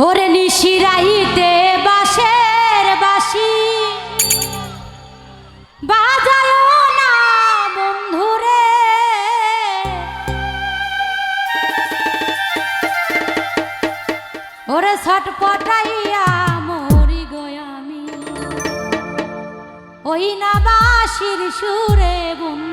ওরে নিশিরাইতে বাসের বাসি বাজায় ওরে ছটপটাইয়া মরি গয়ামি ওই না বাসির সুরে বন্ধু